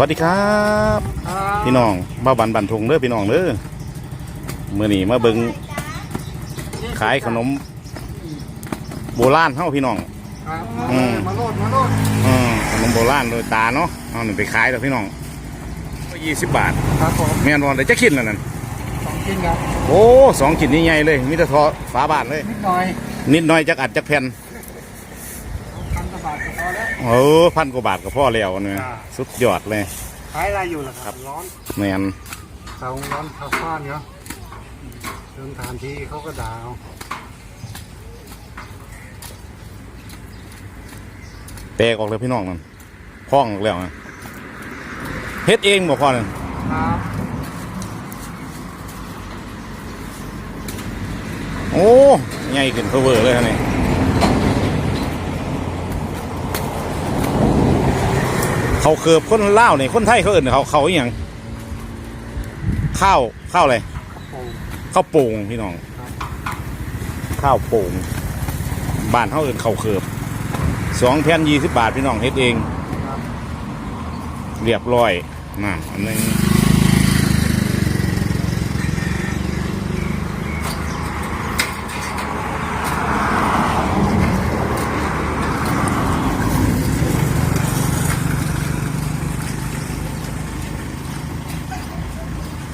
วัสดีครับ พี่น้องบ้าบันบันทงเด้อพี่น้องเด้อเมื่อนี้มาเบิงขายขนม โบราณเฮาพี่น้องครับอืมมาโลดมาโลดอืมขนมโบราณโดยตาเนาะเอาหนึ่งไปขายเด้อพี่น้องยี่สิบบาทครับผมแม่นบอลแต่จะคิดแล้วนั่นสองชิ้นครับโอ้สองชิ้นใหญ่ๆเลยมีแต่ทอฝาบาทเลยนิดหน่อยนิดหน่อยจักอัดจักแผ่นพัน กว่าบาทก็พอแล้วเออพันกว่าบาทก็พอแล้วเนี่ยจ้าสุดยอดเลยขายอะไรอยู่ล่ะครับร้อนแมนเตาร้อนข้าวฟ้านเนาะเดินทานทีเขาก็ด่าเอาแตกออกเลยพี่น้องนั่นพ้องออกแล้วนะเฮ็ดเองบ่พอนั่นครับโอ้ใหญ่ขึ้นเพอเวอร์เลยฮะนี่ เขาเคือบคนล่าวนี่คนไทยเขาเอื่นเขาเขาอหย่างข้าวข้าวอะไรข้าวโป่งข้าวโป่งพี่น้องครับข้าวโป่งบ้านเขาเอื่นเขาวเคือบสองแผ่นยี่สิบบาทพี่น้องเฮ็ดเองครับเรียบร้อยนั่นอันนึ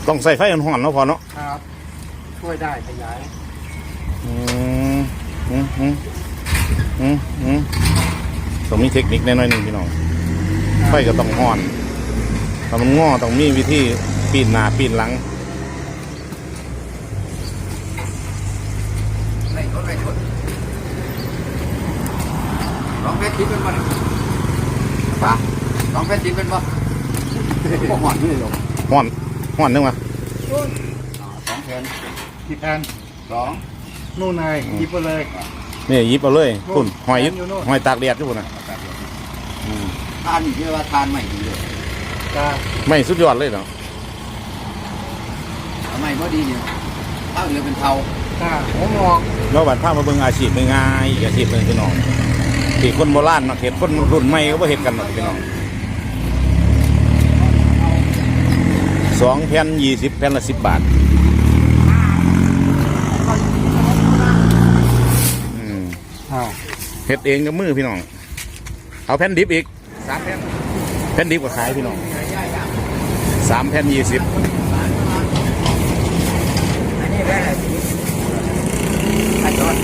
ต้องใส่ไฟอ่อนๆเนาะพอเนาะครับ ช่วยได้ขยายอืมอืมอืมอืมอืมต้องมีเทคนิคแน่น้อยหนึ่งพี่น้อง ไฟก็ต้องห่อนถ้ามันง้อต้องมีวิธีปีนหน้าปีนหลังไหนรถไหนรถลองแพทย์ทิ้งเป็นบ่เนี่ยปะลองแพทย์ทิ้งเป็นบ่บ่หอนนี่หรอกห่อน ห่อนนึงวะสองแผ่นกี่แพนสองนู่นไงหยิบไปเลยนี่หยิบเอาเลยโน่นคุณหอยแขวนอยู่โน่นหอยตากแดดอยู่พุ่นนะอืมทานนี่เรียกว่าทานใหม่ดีเลยจ้าไม่สุดยอดเลยเนาะทำไมบ่ดีเนี่ยข้าวเดียวเป็นเทาจ้าผมมองแล้วบัดพามาเบิ่งอาชีพง่ายๆอีกอาชีพหนึงพี่น้องที่คนโบราณมาเห็ดคนรุ่นใหม่ก็บ่เห็ดกันหรอกพี่น้อง สองแผ่นยี่สิบแผ่นละสิบบาทอืมอ้าวเฮ็ดเองกับมือพี่น้อง เอาแผ่นดิบอีกสามแผ่นแผ่นดิบก็ขายพี่น้องสามแผ่นยี่สิบอันนี้แค่อันจอด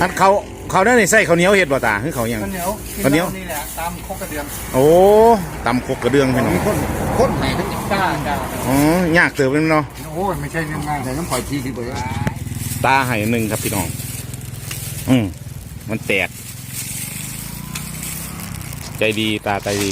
อันเขา เขาได้ในใส่ข้าวเหนียวเห็ดบ่ตาคือเขาวหยังข้าวเหนียวกิข้าวเหนียว นี่แหละตามโคกกระเดียมโอ้ตำคกกระเดืองพี่น้องคนคนไหนทั้งนี้จ้าจ้าอ๋อยากเติบเป็นเนาะโอ้ยไม่ใช่เรื่องง่ายไหนน้ำปล่อยทีสิเบอร์ตาให้หนึ่งครับพี่น้อง อืมมันแตก ใจดีตาใจดี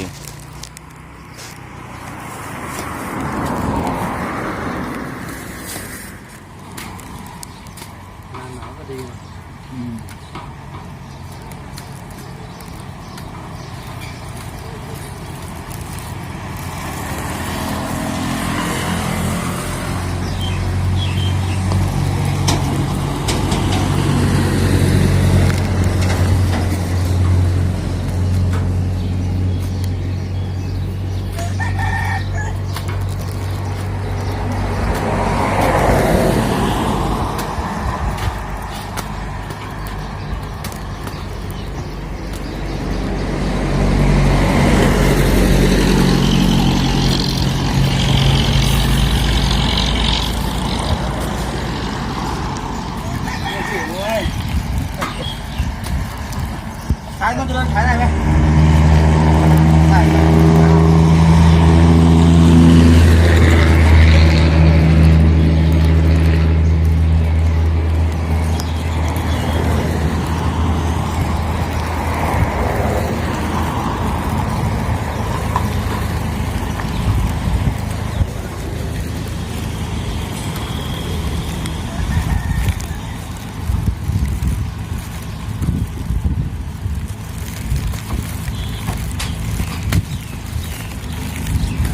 ขายต้องจ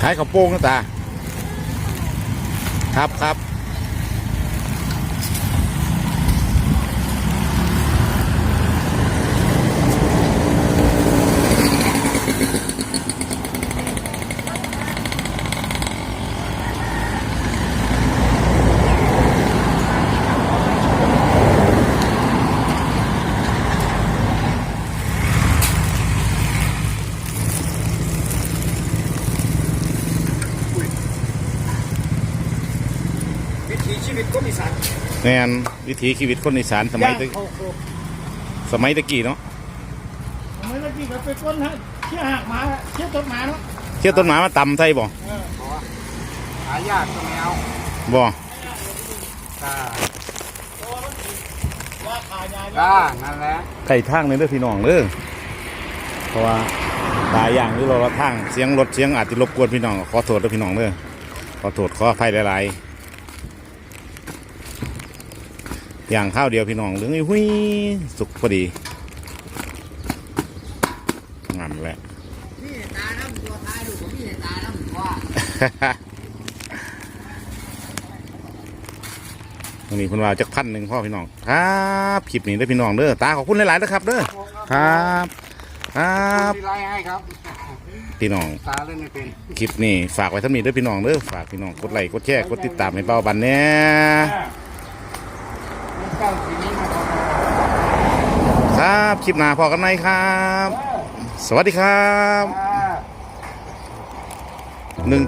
ขายได้ไหมขายข้าวโป่งนะตา ครับครับ แม่นวิถีชีวิตคนอีสานสมัยตะย่างเขาโคกสมัยตะกี้เนาะสมัยเมื่อกี้ก็ไปก้นฮะเชี่ยหักหมาเชี่ยต้นหมาเนาะเที่ยวต้นหมามาตำไทยบ่เออหายากก็ไม่เอาบ่กล้าว่าขายายกล้านั่นแหละไก่ทางเลยเด้อพี่น้องเด้อเพราะว่าตายอย่างหรือเราทางเสียงรถเสียงอาจจะรบกวนพี่น้องขอโทษเด้อพี่น้องเด้อขอโทษขออภัยหลายๆ อย่างข้าวเดียวพี่น้องเหลืองไอ้หุ้ยสุกพอดีงามแหละนี่ตาน้ำตัวท้ายดูผมนี่ตาน้ำว่าวันนี้เพิ่นว่าจักพันหนึ่งพ่อพี่น้องครับคลิปนี้เด้อพี่น้องเด้อตาขอบคุณหลายๆนะครับเด้อครับครับที่ไล่ให้ครับพี่น้องตาเล่นไม่เป็นคลิปนี้ฝากไว้ท่านี้เด้อพี่น้องเด้อฝากพี่น้องกดไลค์กดแชร์กดติดตามให้เบาบันแหน่ เจ้าสีนี้มาขอครับคลิปหน้าพอกันไหมครับ สวัสดีครับหนึ่ง